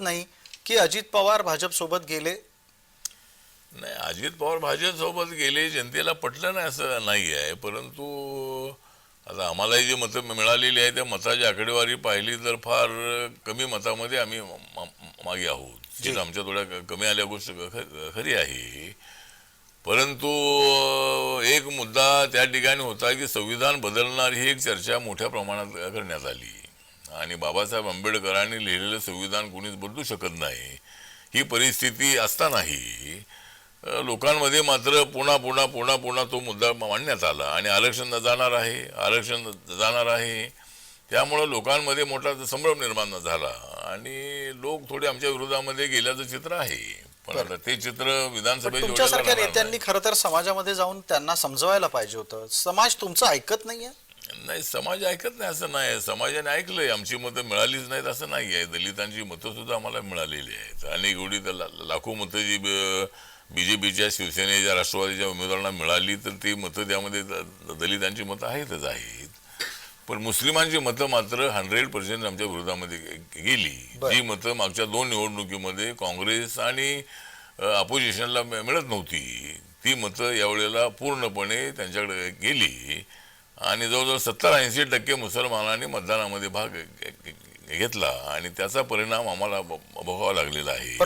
नाही की अजित पवार भाजप सोबत गेले? नाही अजित पवार भाजपसोबत गेले जनतेला पटलं नाही असं नाही आहे परंतु आता आम्हालाही जी मतं मिळालेली आहे त्या मताची आकडेवारी पाहिली तर फार कमी मतामध्ये आम्ही मागे आहोत. जी. आमच्या थोड्या कमी आल्या गोष्ट खरी आहे. परंतु एक मुद्दा त्या ठिकाणी होता की संविधान बदलणार ही एक चर्चा मोठ्या प्रमाणात करण्यात आली. आणि बाबासाहेब आंबेडकरांनी लिहिलेलं संविधान कोणीच बदलू शकत नाही. ही परिस्थिती असतानाही लोकांमध्ये मात्र पुन्हा पुन्हा पुन्हा पुन्हा तो मुद्दा मांडण्यात आला आणि आरक्षण जाणार आहे आरक्षण जाणार आहे. त्यामुळं लोकांमध्ये मोठा संभ्रम निर्माण झाला आणि लोक थोडे आमच्या विरोधामध्ये गेल्याचं चित्र आहे. पण आता ते चित्र विधानसभेच्या तुमच्यासारख्या नेत्यांनी खरं तर समाजामध्ये जाऊन त्यांना समजवायला पाहिजे होतं. समाज तुमचं ऐकत नाहीये? नाही समाज ऐकत नाही असं नाही समाजाने ऐकलंय आमची मतं मिळालीच नाहीत असं नाही आहे. दलितांची मतं सुद्धा आम्हाला मिळालेली आहेत. आणि एवढी तर लाखो मतं जी बीजेपीच्या शिवसेनेच्या राष्ट्रवादीच्या उमेदवारांना मिळाली तर ती मतं त्यामध्ये दलितांची मतं आहेतच आहेत. पण मुस्लिमांची मतं मात्र हंड्रेड पर्सेंट आमच्या विरोधामध्ये गेली. जी मतं मागच्या दोन निवडणुकीमध्ये काँग्रेस आणि अपोजिशनला मिळत नव्हती. ती मतं यावेळेला पूर्णपणे त्यांच्याकडे गेली. आणि जवळजवळ सत्तर ऐंशी टक्के मुसलमानांनी मतदानामध्ये भाग घेतला. आणि त्याचा परिणाम आम्हाला भोगावा लागलेला आहे.